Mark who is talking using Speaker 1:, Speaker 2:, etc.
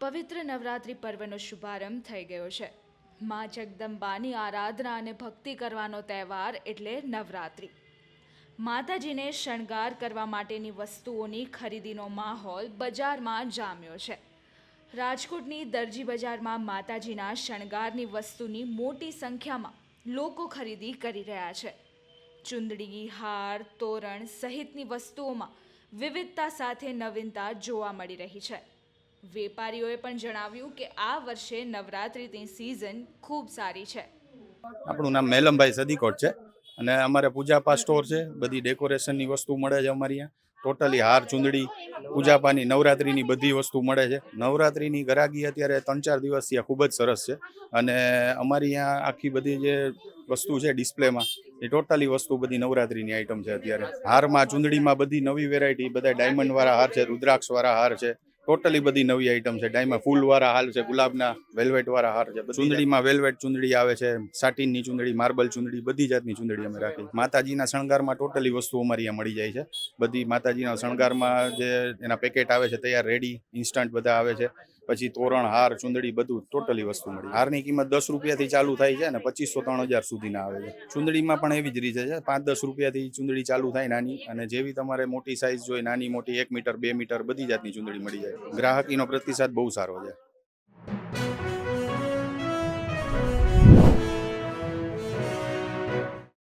Speaker 1: પવિત્ર નવરાત્રિ પર્વનો શુભારંભ થઈ ગયો છે. મા જગદંબાની આરાધના અને ભક્તિ કરવાનો તહેવાર એટલે નવરાત્રિ. માતાજીને શણગાર કરવા માટેની વસ્તુઓની ખરીદીનો માહોલ બજારમાં જામ્યો છે. રાજકોટની દરજી બજારમાં માતાજીના શણગારની વસ્તુની મોટી સંખ્યામાં લોકો ખરીદી કરી રહ્યા છે. ચુંદડી, હાર, તોરણ સહિતની વસ્તુઓમાં વિવિધતા સાથે નવીનતા જોવા મળી રહી છે. વેપારીઓએ પણ જણાવ્યું કે આ વર્ષે નવરાત્રિની સિઝન ખૂબ સારી છે.
Speaker 2: આપણું નામ મેલમભાઈ સદીકોટ છે અને અમારે પૂજાપા સ્ટોર છે. બધી ડેકોરેશનની વસ્તુ મળે છે અમારી અહીંયા. ટોટલી હાર, ચૂંદડી, પૂજાપાની, નવરાત્રિની બધી વસ્તુ મળે છે. નવરાત્રિની ગરાગી અત્યારે ત્રણ ચાર દિવસ ત્યાં ખૂબ જ સરસ છે. અને અમારી અહીંયા આખી બધી જે વસ્તુ છે ડિસ્પ્લેમાં, એ ટોટલી વસ્તુ બધી નવરાત્રિની આઈટમ છે અત્યારે. હારમાં, ચૂંદડીમાં બધી નવી વેરાયટી બધા ડાયમંડ વાળા હાર છે, રુદ્રાક્ષ વાળા હાર છે. ટોટલી બધી નવી આઈટમ છે. ડાયમાં ફૂલવાળા હાલ છે, ગુલાબના વેલ્વેટવાળા હાર છે. ચૂંદડીમાં વેલ્વેટ ચૂંદડી આવે છે સાટીનની ચૂંદડી માર્બલ ચૂંદડી, બધી જાતની ચૂંદડી અમે રાખી. માતાજીના શણગારમાં ટોટલી વસ્તુ અમારી અહીંયા મળી જાય છે. બધી માતાજીના શણગારમાં જે એના પેકેટ આવે છે, તૈયાર રેડી ઇન્સ્ટન્ટ બધા આવે છે. પછી તોરણ હાર ચુંદડી બધું ટોટલી વસ્તુ મળી. હારની કિંમત દસ રૂપિયાથી ચાલુ થાય છે અને પચીસો ત્રણ હજાર સુધીના આવે છે. ચુંદડીમાં પણ એવી જ રીતે છે. પાંચ દસ રૂપિયાથી ચુંદડી ચાલુ થાય નાની અને જેવી તમારે મોટી સાઇઝ જોઈએ નાની મોટી એક મીટર બે મીટર બધી જાતની ચુંદડી મળી જાય. ગ્રાહકીનો પ્રતિસાદ બહુ સારો છે.